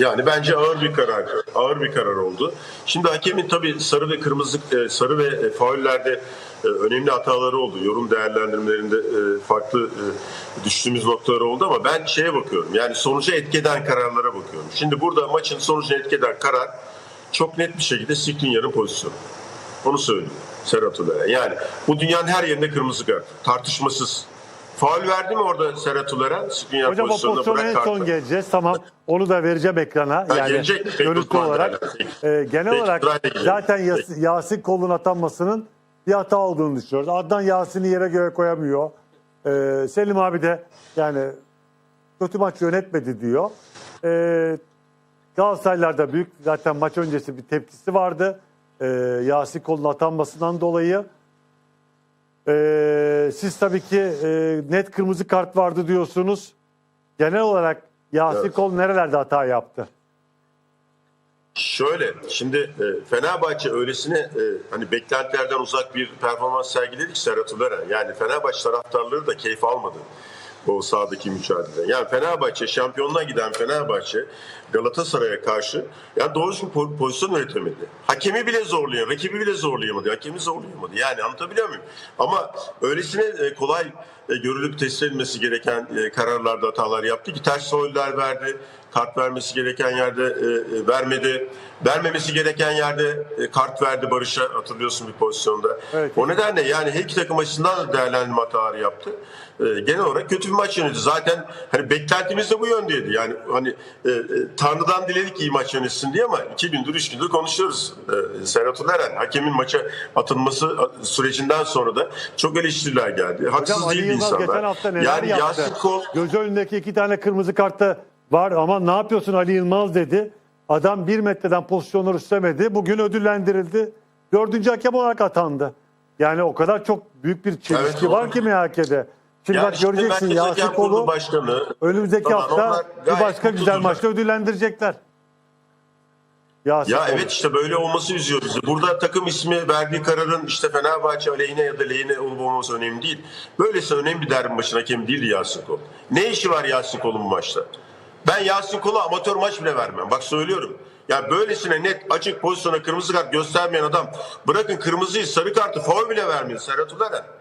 Yani bence ağır bir karar, ağır bir karar oldu. Şimdi hakemin tabii sarı ve kırmızı, e, sarı ve e, faullerde e, önemli hataları oldu. Yorum değerlendirmelerinde farklı düştüğümüz noktalar oldu ama ben şeye bakıyorum. Yani sonuca etkeden kararlara bakıyorum. Şimdi burada maçın sonucuna etkeden karar çok net bir şekilde Skriniar'ın pozisyonu. Onu söyleyeyim Serhat Uler'e. Yani bu dünyanın her yerinde kırmızı kart. Tartışmasız. Faul verdi mi orada Serhat? Skriniar Hocam o pozisyona en son geleceğiz. Tamam. Onu da vereceğim ekrana. Ha, Yani gelecek. Görüntü olarak. Ee, genel Peki, olarak zaten Yas-. Yasin kolun atanmasının bir hata olduğunu düşünüyoruz. Adnan Yasin'i yere göğe koyamıyor. Ee, Selim abi de yani kötü maç yönetmedi diyor. Ee, Galatasaraylar'da büyük zaten maç öncesi bir tepkisi vardı. Ee, Yasin kolun atanmasından dolayı. Ee, siz tabii ki e, net kırmızı kart vardı diyorsunuz. Genel olarak Yasin Evet. Kol nerelerde hata yaptı? Şöyle, şimdi e, Fenerbahçe öylesine e, hani beklentilerden uzak bir performans sergiledi ki Serhat Uler'e. Yani Fenerbahçe taraftarları da keyif almadı o sahadaki mücadeleden. Yani Fenerbahçe, şampiyonluğa giden Fenerbahçe Galatasaray'a karşı yani doğru düzgün po- pozisyon üretemedi. Hakemi bile zorlayan, rakibi bile zorlayamadı. Hakemi zorlayamadı. Yani anlatabiliyor muyum? Ama öylesine e, kolay e, görülüp teslim edilmesi gereken e, kararlarda hatalar yaptı ki ters fauller verdi. Kart vermesi gereken yerde e, e, vermedi. Vermemesi gereken yerde e, kart verdi Barış'a hatırlıyorsun bir pozisyonda. Evet. O nedenle yani her iki takım açısından da değerlendirme hataları yaptı. E, genel olarak kötü bir maç yönetti. Zaten hani beklentimiz de bu yöndeydi. Yani hani e, Tanrı'dan diledik iyi maç yönetsin diye ama iki gündür, üç gündür konuşuyoruz. E, Serhat Uleren, hakemin maça atılması sürecinden sonra da çok eleştiriler geldi. Haksız Hocam Ali değildi Yılmaz insanlar. geçen hafta neler yani yaptı? Yasin Kol Göz önündeki iki tane kırmızı kartta var ama ne yapıyorsun Ali Yılmaz dedi. Adam bir metreden pozisyonları üstlemedi. Bugün ödüllendirildi. Dördüncü hakem olarak atandı. Yani o kadar çok büyük bir çelişki Evet, var ki MHK'de. Şimdi Yani bak işte göreceksin Yasin Hakem Kol'u önümüzdeki Tamam, hafta bir başka güzel mutludurlar. maçta ödüllendirecekler. Yasin Ya Kol'u. evet işte böyle olması üzüyor bizi. Burada takım ismi verdiği kararın işte Fenerbahçe aleyhine ya da lehine olup olmaması önemli değil. Böylesi önemli bir derbi maçın hakemi değildi Yasin Kol. Ne işi var Yasin Kol'un bu maçta? Ben Yasin Kol'a amatör maç bile vermem. Bak söylüyorum. Ya böylesine net açık pozisyona kırmızı kart göstermeyen adam bırakın kırmızıyı sarı kartı faul bile vermiyor Serhat Uler'e.